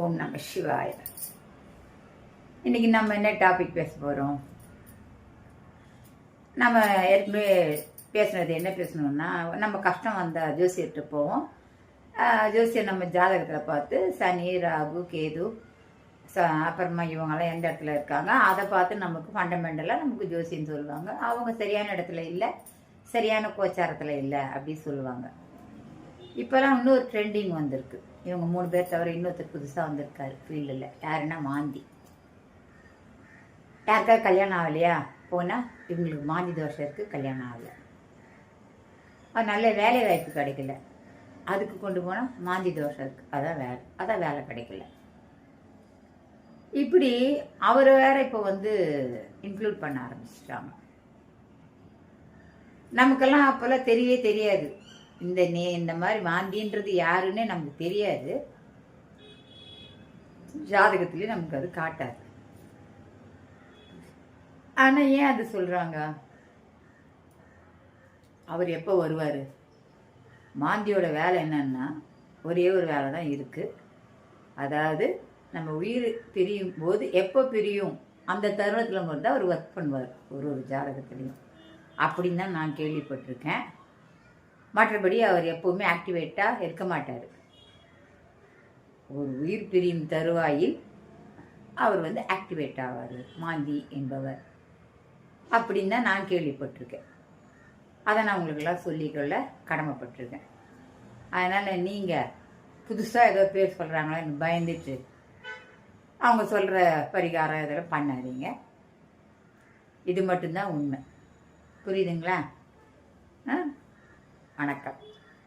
ஓம் நம சிவாய. இன்றைக்கி நம்ம என்ன டாபிக் பேச போகிறோம் நம்ம ஏற்கனவே பேசுனது என்ன பேசணும்னா நம்ம கஷ்டம் வந்தால் ஜோசியர்கிட்ட போவோம். ஜோசியர் நம்ம ஜாதகத்தில் பார்த்து சனி ராகு கேது ச அப்புறமா இவங்கெல்லாம் எந்த இடத்துல இருக்காங்க அதை பார்த்து நமக்கு ஃபண்டமெண்டலாக நமக்கு ஜோசியம் சொல்லுவாங்க. அவங்க சரியான இடத்துல இல்லை சரியான கோச்சாரத்தில் இல்லை அப்படி சொல்லுவாங்க. இப்போலாம் இன்னொரு ட்ரெண்டிங் வந்திருக்கு. இவங்க மூணு பேர் தவிர இன்னொருத்தர் புதுசாக வந்திருக்காரு ஃபீல்டில் யாருன்னா மாந்தி. யாருக்காவது கல்யாணம் ஆகலையா? போனால் இவங்களுக்கு மாந்தி தோஷம் இருக்குது கல்யாணம் ஆகலை. அது நல்ல வேலை வாய்ப்பு கிடைக்கல. அதுக்கு கொண்டு போனால் மாந்தி தோஷம் இருக்குது அதான் வேலை அதான் வேலை கிடைக்கல. இப்படி அவர் வேற இப்போ வந்து இன்க்ளூட் பண்ண ஆரம்பிச்சிட்டாங்க. நமக்கெல்லாம் அப்போல்லாம் தெரியவே தெரியாது. இந்த நே இந்த மாதிரி மாந்தின்றது யாருன்னே நமக்கு தெரியாது. ஜாதகத்துலேயும் நமக்கு அது காட்டாது. ஆனால் ஏன் அது சொல்கிறாங்க அவர் எப்போ வருவார்? மாந்தியோட வேலை என்னன்னா ஒரே ஒரு வேலை தான் இருக்குது அதாவது நம்ம உயிர் பிரியும் போது எப்போ பிரியும்? அந்த தருணத்தில் மட்டும் தான் அவர் ஒர்க் பண்ணுவார் ஒரு ஒரு ஜாதகத்துலேயும். அப்படின்னு தான் நான் கேள்விப்பட்டிருக்கேன். மற்றபடி அவர் எப்பவுமே ஆக்டிவேட்டாக இருக்க மாட்டார். ஒரு உயிர் பிரியும் தருவாயில் அவர் வந்து ஆக்டிவேட் ஆவார் மாந்தி என்பவர். அப்படின்னு தான் நான் கேள்விப்பட்டிருக்கேன். அதை நான் உங்களுக்கெல்லாம் சொல்லிக்கொள்ள கடமைப்பட்டிருக்கேன். அதனால் நீங்கள் புதுசாக ஏதோ பேர் சொல்கிறாங்களேன்னு பயந்துட்டு அவங்க சொல்கிற பரிகாரம் இதெல்லாம் பண்ணாதீங்க. இது மட்டும்தான் உண்மை. புரியுதுங்களா? ஆ? வணக்கம்.